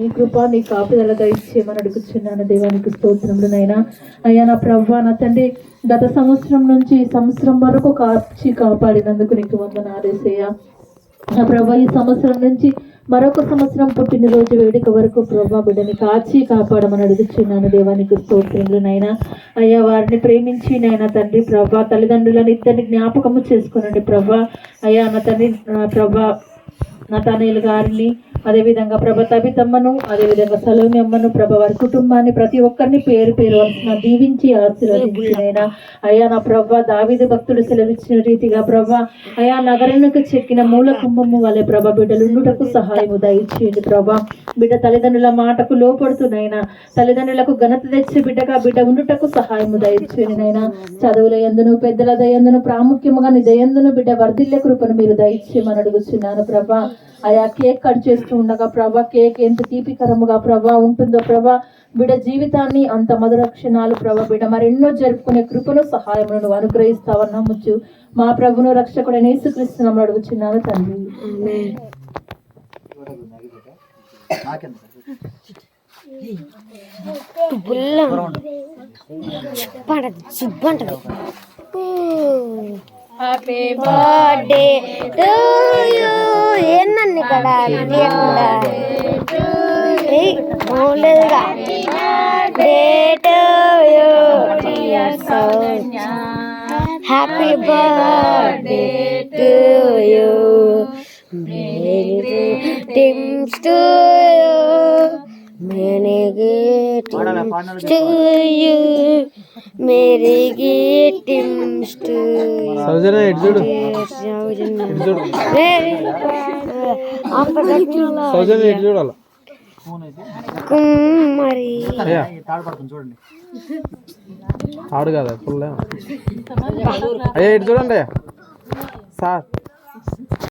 నీ కృప నీ ఇచ్చే దయచేయమని అడుగుచున్నాను. దేవానికి స్తోత్రములనైనా అయ్యా నా ప్రభా నా తండ్రి గత సంవత్సరం నుంచి ఈ సంవత్సరం వరకు కాచి కాపాడినందుకు నీకు వందనాలేసయ్యా నా ప్రభా ఈ సంవత్సరం నుంచి మరొక సంవత్సరం పుట్టినరోజు వేడుక వరకు ప్రభా బిడ్డని కాచి కాపాడమని అడుగుచున్నాను. దేవానికి స్తోత్రములనైనా అయ్యా వారిని ప్రేమించి నాయన తండ్రి ప్రభా తల్లిదండ్రులను ఇద్దరిని జ్ఞాపకము చేసుకునండి ప్రభా అయ్యా నా తండ్రి ప్రభా నా తనయులు గారిని అదేవిధంగా ప్రభ తబితమ్మను అదేవిధంగా సలోమి అమ్మను ప్రభ వారి కుటుంబాన్ని ప్రతి ఒక్కరిని పేరు పేరు వలసిన దీవించి ఆశీర్వదించినైనా. అయ్యా నా ప్రభ దావిది భక్తుడు సెలవిచ్చిన రీతిగా ప్రభ అయా నగరానికి చెక్కిన మూల కుంభము వలె ప్రభ బిడ్డలుండుటకు సహాయము దయచేయండి ప్రభ. బిడ్డ తల్లిదండ్రుల మాటకు లోపడుతున్నైనా తల్లిదండ్రులకు ఘనత తెచ్చి బిడ్డగా బిడ్డ ఉండుటకు సహాయము దయచేయండి నైనా చదువుల ఎందును పెద్దల దయందును ప్రాముఖ్యముగా నీ దయందును బిడ్డ వర్ధిల్లే కృపను మీరు దయచేయమని అడుగుచున్నాను ప్రభా. ఆయా కేక్ కట్ చేస్తూ ఉండగా ప్రభా కేక్ ఎంత తీపికరముగా ప్రభా ఉంటుందో ప్రభా బిడ జీవితాన్ని అంత మధుర క్షణాలు ప్రభా బిడ మరెన్నో జరుపుకునే కృపను సహాయమును నువ్వు అనుగ్రహిస్తావని నమ్ముచు మా ప్రభును రక్షకుడైన యేసుక్రీస్తునామములో అడుగుచున్నాను తండ్రి. పడదు సుబ్బంటది హ్యాపీ బర్త్డే టు యూ ఏందండి ఇక్కడ తీయకుండా to you happy birthday to you TIMS to you मैंने greetings to you. సౌజన్య చూడు. చూడు సౌజన్య చూడాలి? కుమ్మరి ఆడు కదా ఫుల్ అయ్యా చూడండి. సార్.